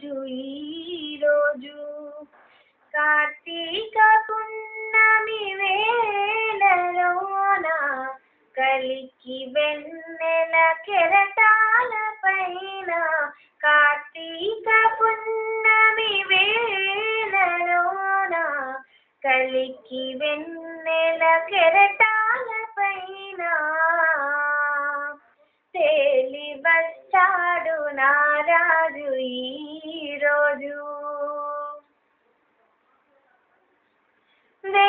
రోజు ఈరోజు కార్తీక పున్నమి వేళలోన కలికి వెన్నెల కెరటాల పైన కార్తీక పున్నమి వేళలోన కలికి వెన్నెల కెరటాల పైన వెళ్ళి వచ్చాడు నారాజు ఈరోజు వే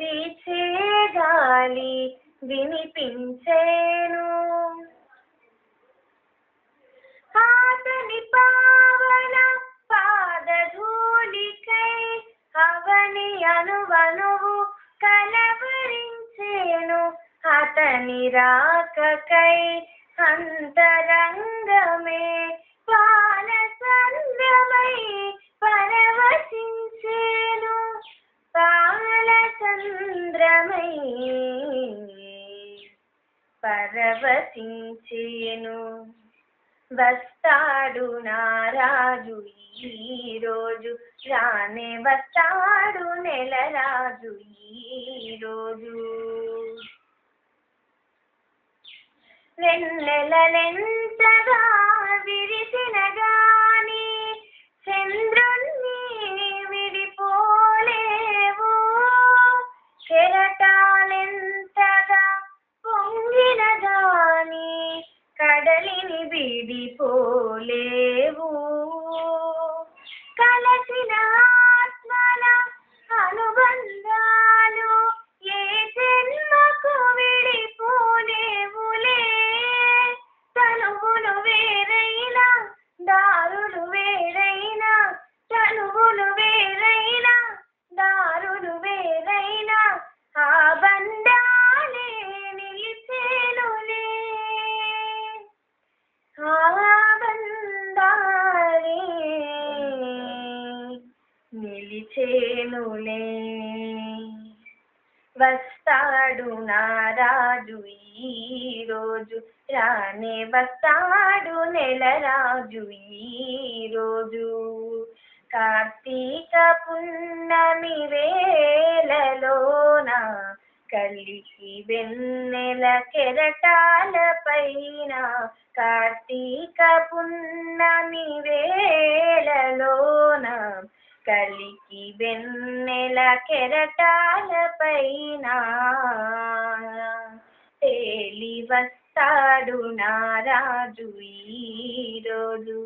వీచే గాలి వినిపించేను. ఆతని పావన పాదధూళికై అవని అనువనువు కలవరించేను. అతని రాకకై అంతరంగమే పాల పరవశించేను పరవశించేను వస్తాడు నారాజు ఈరోజు రానే వస్తాడు నెలరాజు ఈరోజు వెన్నెలలెంతగా செய்தி போலே నిలిచేనులే వస్తాడు నారాజు ఈరోజు రానే వస్తాడు నెలరాజు ఈరోజు కార్తీక పున్నమి వేలలోన కలిసి వెన్నెల కెరటాల పైన కార్తీక పున్నమి వేలలోన కలికి వెన్నెల కెరటాల పైన తేలి వస్తాడు నారాజు ఈరోజు